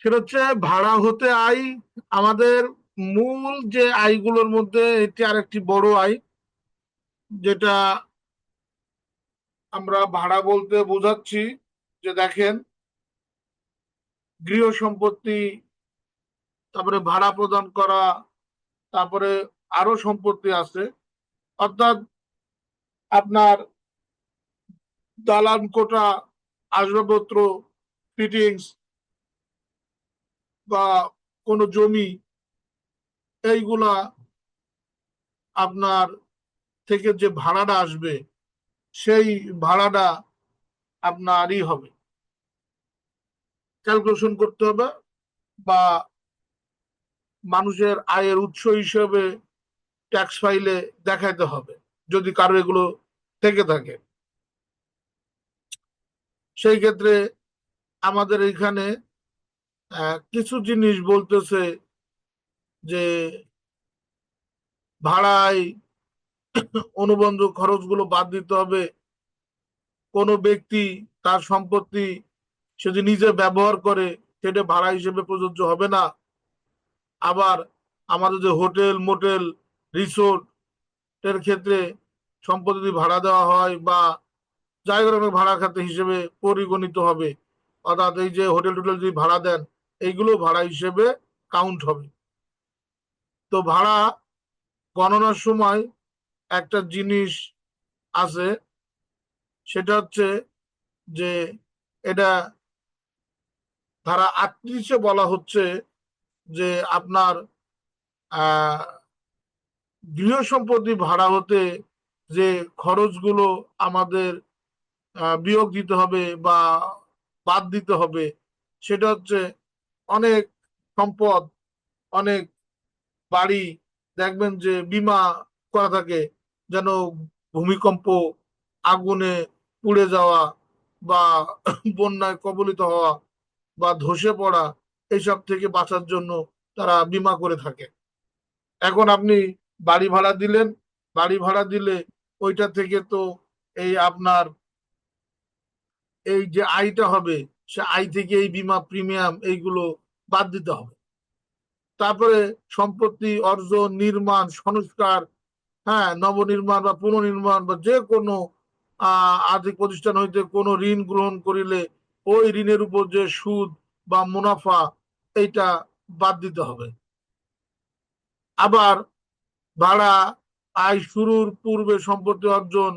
সেটা হচ্ছে ভাড়া হতে আয়, আমাদের মূল যে আয়গুলোর মধ্যে এটি আরেকটি বড় আয়, যেটা আমরা ভাড়া বলতে বোঝাচ্ছি যে দেখেন, গৃহ সম্পত্তি, তারপরে ভাড়া প্রদান করা, তারপরে আরও সম্পত্তি আছে, অর্থাৎ আপনার দালান কোটা, আসবাবপত্র ফিটিংস বা কোনো জমি, এইগুলা আপনার থেকে যে ভাড়াটা আসবে, সেই ভাড়াটা আপনারই হবে। ক্যালকুলেশন করতে হবে বা মানুষের আয়ের উৎস হিসেবে ট্যাক্স ফাইলে দেখাইতে হবে, যদি কারও এগুলো থেকে থাকে। সেই ক্ষেত্রে আমাদের এখানে কিছু জিনিস বলতেছে যে ভাড়ায় অনুবন্ধ খরচগুলো বাদ দিতে হবে। কোনো ব্যক্তি তার সম্পত্তি সে নিজে ব্যবহার করে সেটা ভাড়া হিসেবে প্রযোজ্য হবে না। আবার আমাদের যে হোটেল, মোটেল, রিসোর্ট এর ক্ষেত্রে সম্পত্তি যদি ভাড়া দেওয়া হয় বা ধরনের ভাড়া খাতে হিসেবে পরিগণিত হবে। অর্থাৎ এই যে হোটেল টোটেল যদি ভাড়া দেন এইগুলো ভাড়া হিসেবে কাউন্ট হবে। তো ভাড়া গণনার সময় একটা জিনিস আছে, সেটা হচ্ছে যে এটা ধারা আটত্রিশে বলা হচ্ছে যে আপনার গৃহ সম্পত্তি ভাড়া হতে যে খরচগুলো আমাদের বিয়োগ দিতে হবে বা বাদ দিতে হবে, সেটা হচ্ছে অনেক সম্পদ, অনেক বাড়ি দেখবেন যে বিমা করা থাকে, যেন ভূমিকম্প, আগুনে পুড়ে যাওয়া বা বন্যায় কবলিত হওয়া বা ধসে পড়া এইসব থেকে বাঁচার জন্য তারা বিমা করে থাকে। এখন আপনি বাড়ি ভাড়া দিলেন, বাড়ি ভাড়া দিলে ওইটা থেকে তো এই আপনার এই যে আয়টা হবে, সে আয় থেকে এই বিমা, প্রিমিয়াম এইগুলো বাদ দিতে হবে। তারপরে সম্পত্তি অর্জন, নির্মাণ, সংস্কার হ্যাঁ নবনির্মাণ বা পুনর্নির্মাণ বা যে কোনো আর্থিক প্রতিষ্ঠান হইতে কোনো ঋণ গ্রহণ করিলে ওই ঋণের উপর যে সুদ বা মুনাফা, এইটা বাদ দিতে হবে। আবার ভাড়া, আয় শুরুর পূর্বে সম্পত্তি অর্জন,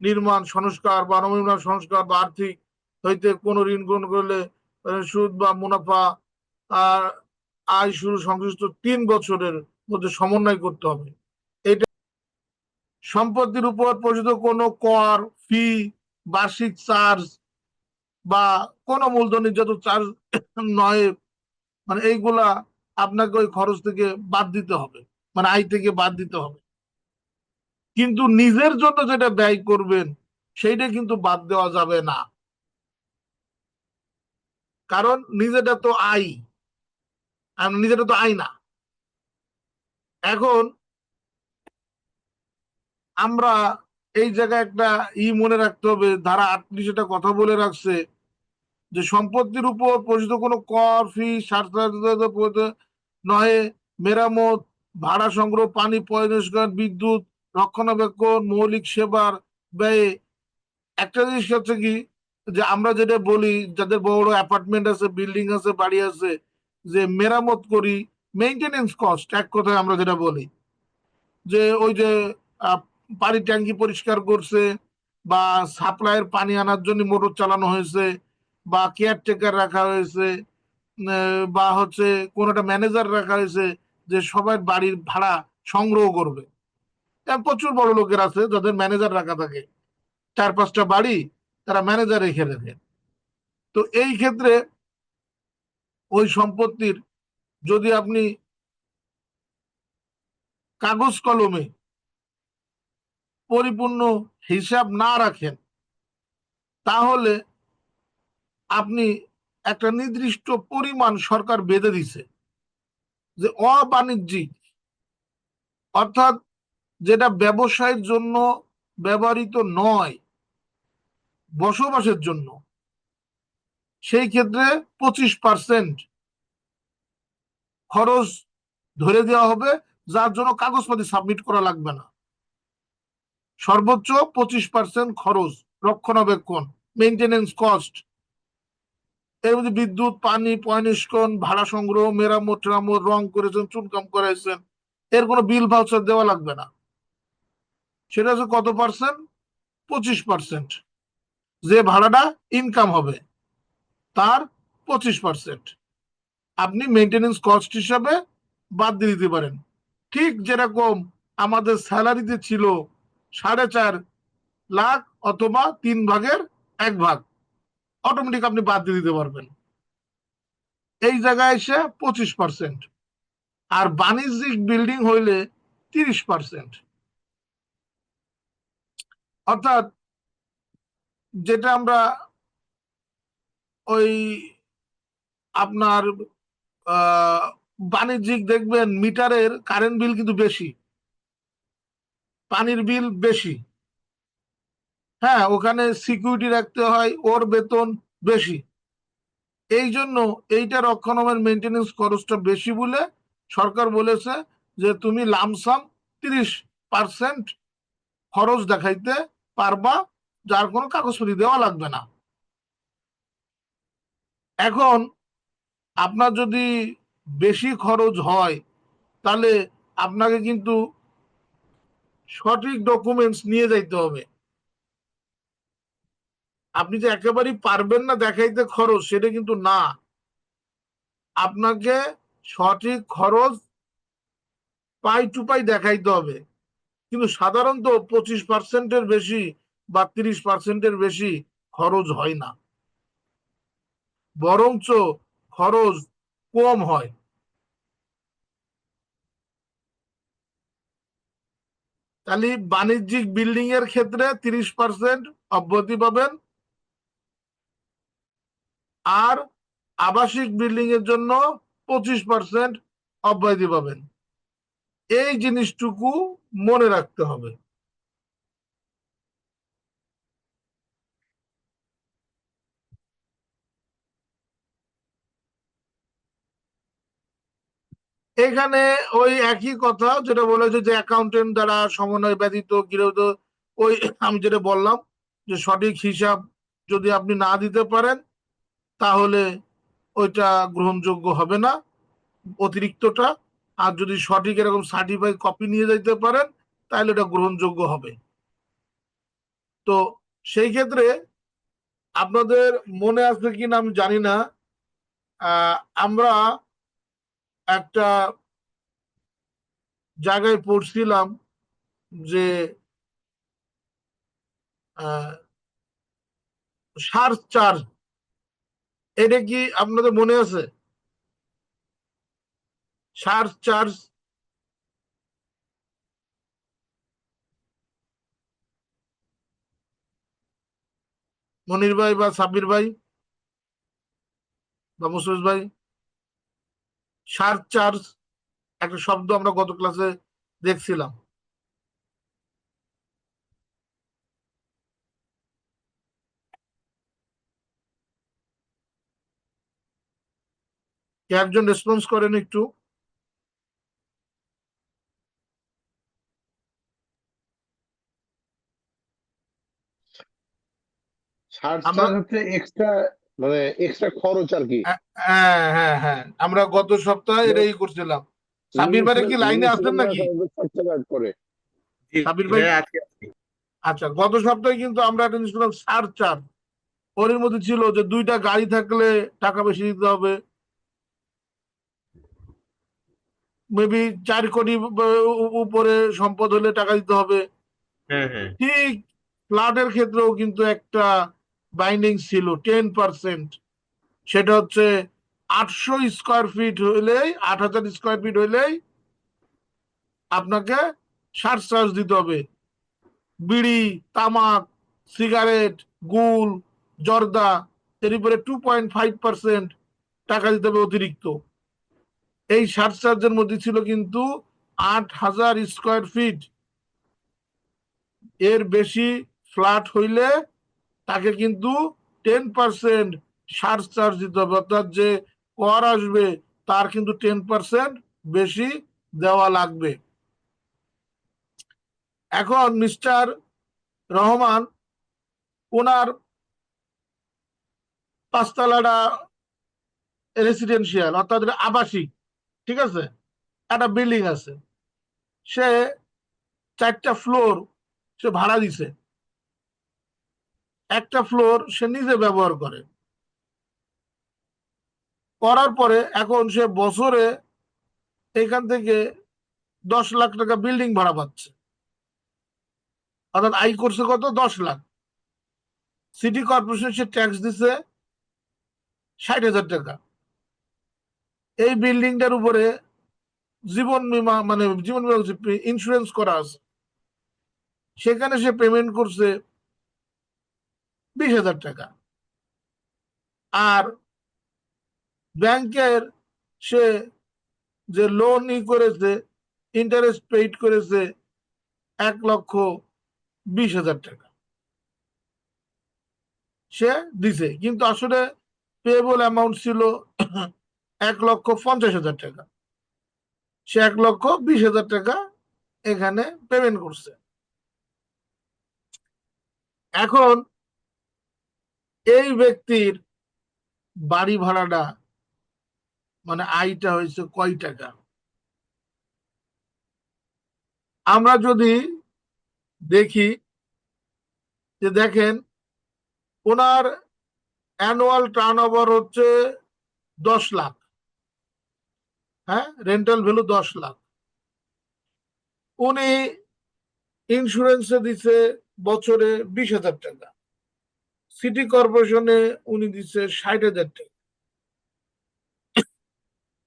নির্মাণ, সংস্কার বা নবনির্মাণ, সংস্কার বা আর্থিক হইতে কোনো ঋণ গ্রহণ করলে সুদ বা মুনাফা আয় শুরু সংশ্লিষ্ট তিন বছরের মধ্যে সমন্বয় করতে হবে। এটা সম্পত্তির উপর প্রযুক্ত কোনো কর ফি বার্ষিক চার্জ বা কোনো মূলধনের যত চার্জ নয়। মানে এইগুলা আপনাকে ওই খরচ থেকে বাদ দিতে হবে। মানে আয় থেকে বাদ দিতে হবে। কিন্তু নিজের জন্য যেটা ব্যয় করবেন, সেইটা কিন্তু বাদ দেওয়া যাবে না। কারণ নিজেটা তো আয়। নিজেটা তো আয় না এখন আমরা এই জায়গায় একটা ই মনে রাখতে হবে, ধারা আটত্রিশ এটা কথা বলে রাখছে যে সম্পত্তির উপর প্রচিত কোনো কর ফি নয় মেরামত, ভাড়া সংগ্রহ, পানি পরিষ্কার বিদ্যুৎ, রক্ষণাবেক্ষণ, মৌলিক সেবার ব্যয়ে। একটা জিনিস হচ্ছে কি, যে আমরা যেটা বলি, যাদের বড় বড় অ্যাপার্টমেন্ট আছে বিল্ডিং আছে, বাড়ি আছে যে মেরামত করি মেইনটেনেন্স কস্ট এক কথায় আমরা যেটা বলি। যে ওই যে পানির ট্যাঙ্কি পরিষ্কার করছে বা সাপ্লাইয়ের পানি আনার জন্য মোটর চালানো হয়েছে বা কেয়ারটেকার রাখা হয়েছে বা হচ্ছে কোন একটা ম্যানেজার রাখা হয়েছে যে সবাই বাড়ির ভাড়া সংগ্রহ করবে। প্রচুর বড় লোকের আছে যাদের ম্যানেজার রাখা থাকে। চার পাঁচটা বাড়ি তারা ম্যানেজার রেখে রাখে তো এই ক্ষেত্রে ওই সম্পত্তির যদি আপনি কাগজ কলমে পরিপূর্ণ হিসাব না রাখেন, তাহলে আপনি একটা নির্দিষ্ট পরিমাণ সরকার বেঁধে দিছে যে অবাণিজ্যিক। অর্থাৎ যেটা ব্যবসায়ের জন্য ব্যবহৃত নয়, বসবাসের জন্য। সেই ক্ষেত্রে পঁচিশ পার্সেন্ট খরচ ধরে দেওয়া হবে, যার জন্য কাগজপাতি সাবমিট করা লাগবে না। সর্বোচ্চ পঁচিশ পার্সেন্ট খরচ, রক্ষণাবেক্ষণ মেনটেনেন্স কস্ট এর মধ্যে বিদ্যুৎ, পানি পয়নিষ্কন ভাড়া সংগ্রহ, মেরামত টেরামত রং করেছেন, চুনকাম করাইছেন, এর কোনো বিল ভাউচার দেওয়া লাগবে না। সেটা হচ্ছে কত পার্সেন্ট পঁচিশ পার্সেন্ট যে ভাড়াটা ইনকাম হবে। তার পঁচিশ পার্সেন্ট আপনি মেনটেনেন্স কস্ট হিসাবে বাদ দিয়ে দিতে পারেন। ঠিক যেরকম আমাদের স্যালারিতে ছিল সাড়ে চার লাখ অথবা তিন ভাগের এক ভাগ অটোমেটিক আপনি বাদ দিয়ে দিতে পারবেন। এই জায়গায় এসে পঁচিশ পার্সেন্ট আর বাণিজ্যিক বিল্ডিং হইলে তিরিশ পার্সেন্ট অর্থাৎ যেটা আমরা ওই আপনার বাণিজ্যিক দেখবেন, মিটারের কারেন্ট বিল কিন্তু বেশি। পানির বিল বেশি। হ্যাঁ ওখানে সিকিউরিটি রাখতে হয়, ওর বেতন বেশি। এই জন্য এইটা রক্ষণাবেক্ষণ মেনটেনেন্স খরচটা বেশি বলে সরকার বলেছে যে তুমি লামসাম তিরিশ পার্সেন্ট খরচ দেখাইতে পারবা, যার কোনো কাগজপত্র দেওয়া লাগবে না। এখন আপনার যদি বেশি খরচ হয়, তাহলে আপনাকে কিন্তু সঠিক ডকুমেন্টস নিয়ে যাইতে হবে। আপনি যে একেবারেই পারবেন না দেখাইতে খরচ, সেটা কিন্তু না। আপনাকে সঠিক খরচ পাই টু পাই দেখাইতে হবে। কিন্তু সাধারণত পঁচিশ পার্সেন্টের বেশি বা তিরিশ পার্সেন্টের বেশি খরচ হয় না। বরঞ্চ খরচ কম হয়। তাহলে বাণিজ্যিক বিল্ডিং এর ক্ষেত্রে তিরিশ পার্সেন্ট অব্যাহতি পাবেন। আর আবাসিক বিল্ডিং এর জন্য পঁচিশ পার্সেন্ট অব্যাহতি পাবেন। এই জিনিসটুকু মনে রাখতে হবে। এখানে ওই একই কথা যেটা বলেছে যে অ্যাকাউন্টেন্ট দ্বারা সমন্বয় ব্যতীত গৃহীত ওই আমি যেটা বললাম যে সঠিক হিসাব যদি আপনি না দিতে পারেন, তাহলে ওইটা গ্রহণযোগ্য হবে না অতিরিক্তটা। আর যদি সঠিক এরকম সার্টিফাই কপি নিয়ে যেতে পারেন, তাহলে ওটা গ্রহণযোগ্য হবে। তো সেই ক্ষেত্রে আপনাদের মনে আসবে কিনা আমি জানি না। আমরা একটা জায়গায় পড়ছিলাম যে সার চার্জ এটা কি আপনাদের মনে আছে? সার চার্জ মনির ভাই বা সাব্বির ভাই বা মুসফিজ ভাই? সার চার্জ একটা শব্দ আমরা গত ক্লাসে দেখছিলাম। একজন রেসপন্স করেন একটু? সার আমরা- হচ্ছে এক্সট্রা মানে এক্সট্রা খরচ আর কি? হ্যাঁ হ্যাঁ হ্যাঁ। আমরা গত সপ্তাহে এটাই করছিলাম। সাব্বির ভাই কি লাইনে নাকি? খরচা করে। সাবির ভাই? আচ্ছা গত সপ্তাহে কিন্তু আমরা একটা জিনিস করলাম সার চার্জ। ওর মধ্যে ছিল যে দুইটা গাড়ি থাকলে টাকা বেশি দিতে হবে। মেবি চার কোটি উপরে সম্পদ হলে টাকা দিতে হবে। হ্যাঁ হ্যাঁ। ঠিক ফ্ল্যাটের ক্ষেত্রেও কিন্তু একটা বাইন্ডিং ছিল টেন পার্সেন্ট সেটা হচ্ছে আটশো স্কোয়ার ফিট হইলেই, আট হাজার স্কোয়ার ফিট হইলেই আপনাকে সার চার্জ দিতে হবে। বিড়ি, তামাক সিগারেট গুল, জর্দা, এর উপরে টু পয়েন্ট ফাইভ পার্সেন্ট টাকা দিতে হবে অতিরিক্ত। এই সার চার্জের মধ্যে ছিল কিন্তু আট হাজার স্কোয়ার ফিট এর বেশি ফ্ল্যাট হইলে তাকে কিন্তু টেন পার্সেন্ট সার চার্জ দিতে হবে। অর্থাৎ যে কর আসবে, তার কিন্তু টেন পার্সেন্ট বেশি দেওয়া লাগবে। এখন মিস্টার রহমান, ওনার পাঁচতলাটা রেসিডেন্সিয়াল অর্থাৎ আবাসিক, ঠিক আছে? একটা বিল্ডিং আছে। সে চারটা ফ্লোর সে ভাড়া দিছে। একটা ফ্লোর সে নিজে ব্যবহার করে। করার পরে এখন সে বছরে এখান থেকে দশ লাখ টাকা বিল্ডিং ভাড়া পাচ্ছে। অর্থাৎ আই করছে কত? দশ লাখ। সিটি কর্পোরেশন সে ট্যাক্স দিছে ষাট হাজার টাকা। এই বিল্ডিংটার উপরে জীবন বীমা মানে জীবন বীমা ইন্স্যুরেন্স করা আছে। সেখানে সে পেমেন্ট করছে বিশ হাজার টাকা। আর ব্যাংকের সে যে লোন ই করেছে ইন্টারেস্ট পেইড করেছে, এক লক্ষ বিশ হাজার টাকা। সে দিছে, কিন্তু আসলে পেয়েবল অ্যামাউন্ট ছিল এক লক্ষ পঞ্চাশ হাজার টাকা। সে এক লক্ষ বিশ হাজার টাকা এখানে পেমেন্ট করছে। এখন এই ব্যক্তির বাড়ি ভাড়াটা মানে আয়টা হয়েছে কয় টাকা? আমরা যদি দেখি যে দেখেন, ওনার অ্যানুয়াল টার্ন হচ্ছে দশ লাখ। হ্যাঁ রেন্টাল ভ্যালু দশ লাখ। উনি ইন্স্যুরেন্সে দিছে বছরে বিশ হাজার টাকা। সিটি কর্পোরেশনে উনি দিচ্ছে ষাট হাজার টাকা।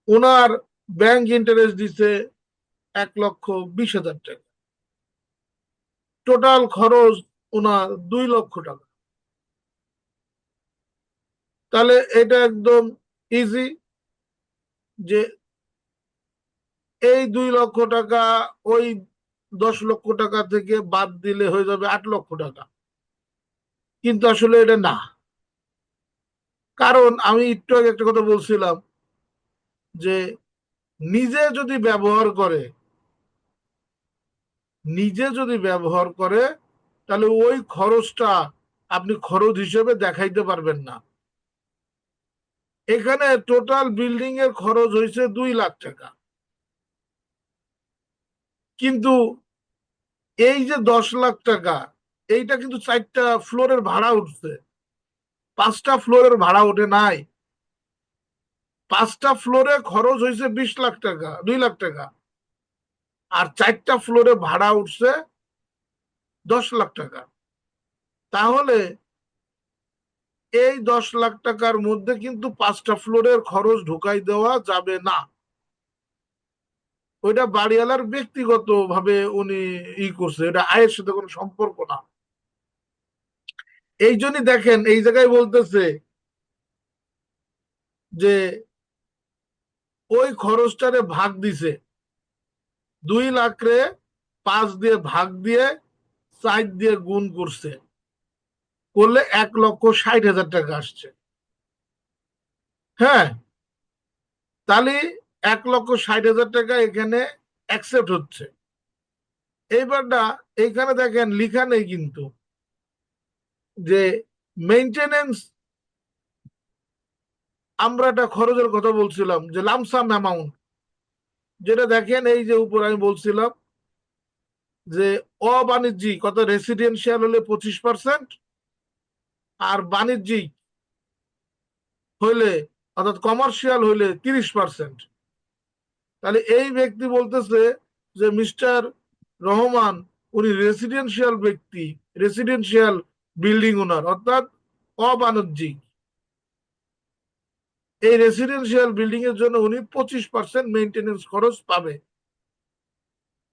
ওনার ব্যাংক ইন্টারেস্ট দিছে এক লক্ষ বিশ হাজার টাকা। টোটাল খরচ ওনার দুই লক্ষ টাকা। তাহলে এটা একদম ইজি যে এই দুই লক্ষ টাকা ওই দশ লক্ষ টাকা থেকে বাদ দিলে হয়ে যাবে আট লক্ষ টাকা। কিন্তু আসলে এটা না। কারণ আমি একটু আগে একটা কথা বলছিলাম যে নিজে যদি ব্যবহার করে, নিজে যদি ব্যবহার করে, তাহলে ওই খরচটা আপনি খরচ হিসেবে দেখাইতে পারবেন না। এখানে টোটাল বিল্ডিং এর খরচ হয়েছে দুই লাখ টাকা। কিন্তু এই যে দশ লাখ টাকা এইটা কিন্তু চারটা ফ্লোরের ভাড়া উঠছে। পাঁচটা ফ্লোরের ভাড়া ওঠে নাই। পাঁচটা ফ্লোরে খরচ হয়েছে বিশ লাখ টাকা, দুই লাখ টাকা। আর চারটা ফ্লোরে ভাড়া উঠছে দশ লাখ টাকা। তাহলে এই দশ লাখ টাকার মধ্যে কিন্তু পাঁচটা ফ্লোরের খরচ ঢুকাই দেওয়া যাবে না। ওইটা বাড়িওয়ালার ব্যক্তিগত ভাবে উনি ই করছে, এটা আয়ের সাথে কোনো সম্পর্ক না। এই জন্যই দেখেন, এই জায়গায় বলতেছে যে ওই খরচটারে ভাগ দিছে। দুই লাখ রে পাঁচ দিয়ে ভাগ দিয়ে চার দিয়ে গুণ করছে। করলে এক লক্ষ ষাট হাজার টাকা আসছে। হ্যাঁ তাহলে এক লক্ষ ষাট হাজার টাকা এখানে অ্যাকসেপ্ট হচ্ছে। এইবারটা এইখানে দেখেন লিখা নেই কিন্তু। যে মেনটেনেন্স আমরা একটা খরচের কথা বলছিলাম, যে লামসাম অ্যামাউন্ট যেটা দেখেন এই যে উপর আমি বলছিলাম যে অবাণিজ্যিক কত রেসিডেন্সিয়াল হলে পঁচিশ পার্সেন্ট আর বাণিজ্যিক হইলে অর্থাৎ কমার্শিয়াল হইলে তিরিশ পার্সেন্ট তাহলে এই ব্যক্তি বলতেছে যে মিস্টার রহমান, উনি রেসিডেন্সিয়াল ব্যক্তি রেসিডেন্সিয়াল বিল্ডিং ওনার অর্থাৎ অবাণিজ্যিক। এই রেসিডেন্সিয়াল বিল্ডিং এর জন্য উনি পঁচিশ পার্সেন্ট মেনটেনেন্স খরচ পাবে।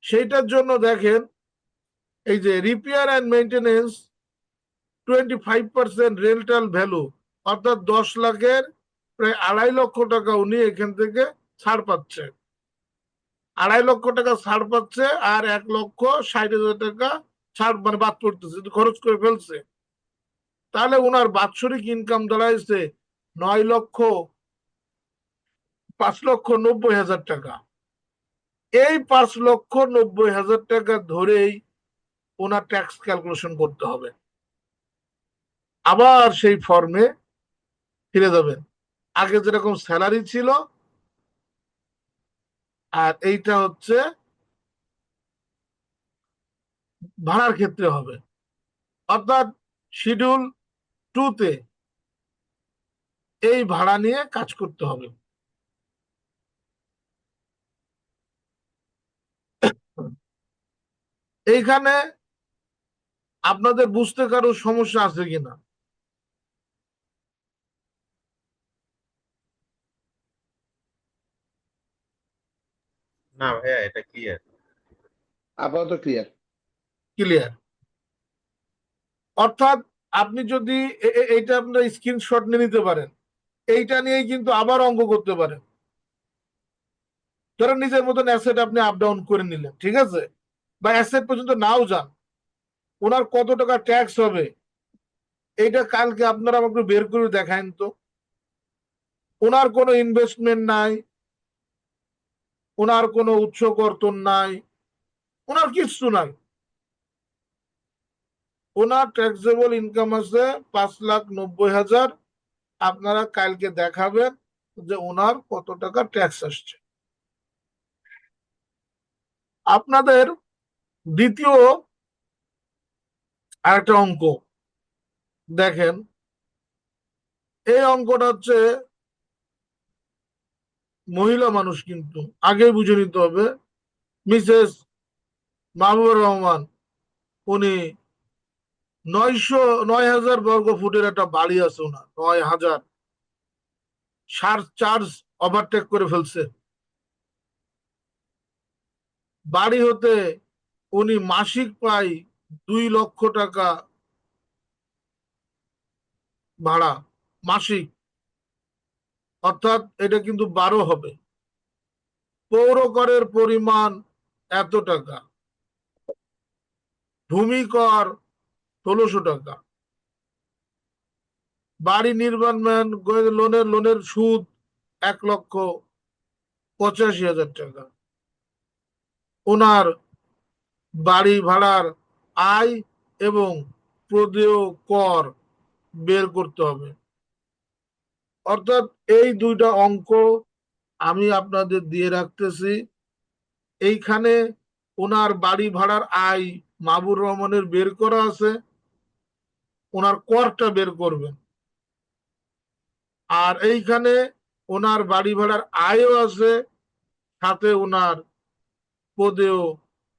সেইটার জন্য দেখেন, এই যে repair and maintenance twenty five percent rental value অর্থাৎ দশ লাখের প্রায় আড়াই লক্ষ টাকা উনি এখান থেকে ছাড় পাচ্ছে। আড়াই লক্ষ টাকা ছাড় পাচ্ছে আর এক লক্ষ ষাট হাজার টাকা ছাড় মানে বাদ পড়তেছে খরচ করে ফেলছে। তাহলে ওনার বাৎসরিক ইনকাম দাঁড়াইছে নয় লক্ষ, পাঁচ লক্ষ নব্বই হাজার টাকা। এই পাঁচ লক্ষ নব্বই হাজার টাকা ধরেই ওনার ট্যাক্স ক্যালকুলেশন করতে হবে। আবার সেই ফর্মে ফিরে যাবেন। আগে যেরকম স্যালারি ছিল, আর এইটা হচ্ছে ভাড়ার ক্ষেত্রে হবে। অর্থাৎ শিডিউল টুতে এই ভাড়া নিয়ে কাজ করতে হবে। এইখানে আপনাদের বুঝতে কারও সমস্যা আছে কিনা? না ভাইয়া এটা ক্লিয়ার আপাতত ক্লিয়ার ক্লিয়ার অর্থাৎ আপনি যদি এইটা আপনার স্ক্রিনশট নিয়ে নিতে পারেন। এইটা নিয়েই কিন্তু আবার অঙ্ক করতে পারেন। ধরেন নিজের মতন অ্যাসেট আপনি আপ ডাউন করে নিলেন, ঠিক আছে? বা অ্যাসেট পর্যন্ত নাও যান। ওনার কত টাকা ট্যাক্স হবে? এইটা কালকে আপনারা আমাকে বের করে দেখায়েন তো। ওনার কোনো ইনভেস্টমেন্ট নাই। ওনার কোনো উৎস কর্তন নাই। ওনার কিচ্ছু নাই। ওনার ট্যাক্সেবল ইনকাম আছে পাঁচ লাখ নব্বই হাজার। আপনারা কালকে দেখাবেন যে ওনার কত টাকা ট্যাক্স আসছে। আপনাদের দ্বিতীয় আরেকটা অঙ্ক। দেখেন, এই অঙ্কটা হচ্ছে মহিলা মানুষ কিন্তু আগে বুঝে নিতে হবে। মিসেস মাহবুবুর রহমান, উনি নয়শো নয় হাজার বর্গ ফুটের একটা বাড়ি আছে ওনার নয় হাজার চার্জ ওভারটেক করে ফেলছে। বাড়ি হতে উনি মাসিক পাই দুই লক্ষ টাকা ভাড়া, মাসিক। অর্থাৎ এটা কিন্তু বারো হবে। পৌর করের পরিমাণ এত টাকা। ভূমি কর ষোলোশো টাকা। বাড়ি নির্মাণ ম্যান লোনের লোনের সুদ এক লক্ষ পঁচাশি হাজার টাকা। ওনার বাড়ি ভাড়ার আয় এবং প্রদেয় কর বের করতে হবে। অর্থাৎ এই দুইটা অঙ্ক আমি আপনাদের দিয়ে রাখতেছি। এইখানে ওনার বাড়ি ভাড়ার আয় মাবুর রহমানের বের করা আছে। ওনার করটা বের করবেন। আর এইখানে ওনার বাড়ি ভাড়ার আয়ও আছে সাথে ওনার পদেও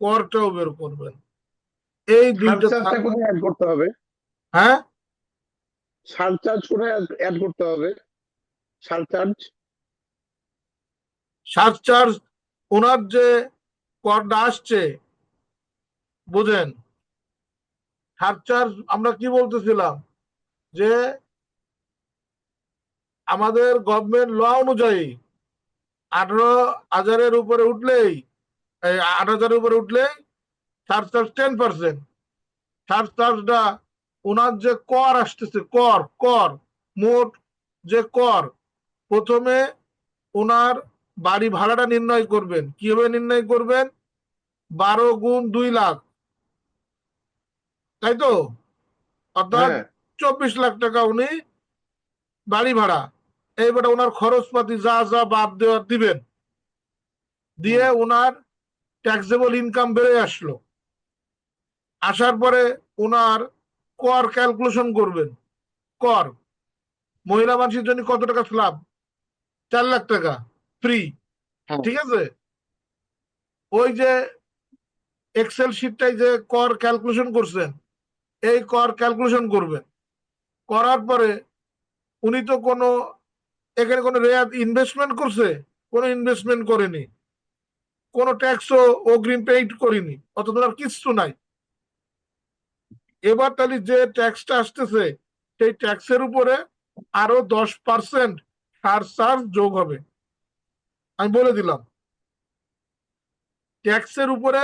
করটাও বের করবেন। এই দুইটা করতে হবে? হ্যাঁ? সারচার্জ কোথায় অ্যাড করতে হবে? সারচার্জ সারচার্জ ওনার যে করটা আসছে বুঝেন? সারচার্জ আমরা কি বলতেছিলাম? যে আমাদের গভর্নমেন্ট ল অনুযায়ী আঠারো হাজারের উপরে উঠলেই আট হাজারের উপরে উঠলেই সারচার্জ টেন পার্সেন্ট সারচার্জটা ওনার যে কর আসতেছে, কর কর, মোট যে কর, প্রথমে ওনার বাড়ি ভাড়াটা নির্ণয় করবেন। কীভাবে নির্ণয় করবেন? বারো গুণ দুই লাখ। তাই তো? অর্থাৎ হ্যাঁ। চব্বিশ লাখ টাকা উনি বাড়ি ভাড়া। এইবারে ওনার খরচপাতি যা যা বাদ দেওয়ার দিবেন। দিয়ে ওনার ট্যাক্সেবল ইনকাম বেড়ে আসলো। আসার পরে ওনার কর ক্যালকুলেশন করবেন। কর। মহিলা মানুষের জন্য কত টাকা স্ল্যাব চার লাখ টাকা ফ্রি হ্যাঁ। ঠিক আছে? ওই যে এক্সেল শিটটাই যে কর ক্যালকুলেশন করছেন এই কর ক্যালকুলেশন করবেন। করার পরে উনি তো কোনো, এখানে কোনো রেয়াত ইনভেস্টমেন্ট করছে, কোনো ইনভেস্টমেন্ট করেনি। কোনো ট্যাক্সও অগ্রিম পেইড করিনি অত আর কিচ্ছু নাই। এবার তাহলে যে ট্যাক্সটা আসতেছে, সেই ট্যাক্সের উপরে আরও দশ পার্সেন্ট সার যোগ হবে। আমি বলে দিলাম। ট্যাক্সের উপরে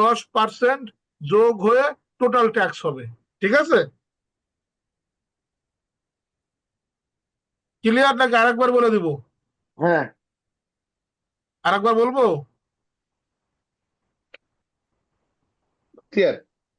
দশ পার্সেন্ট যোগ হয়ে টোটাল ট্যাক্স হবে ঠিক আছে? ক্লিয়ার নাকি আরেকবার বলে দিব? হ্যাঁ। আরেকবার বলব? ক্লিয়ার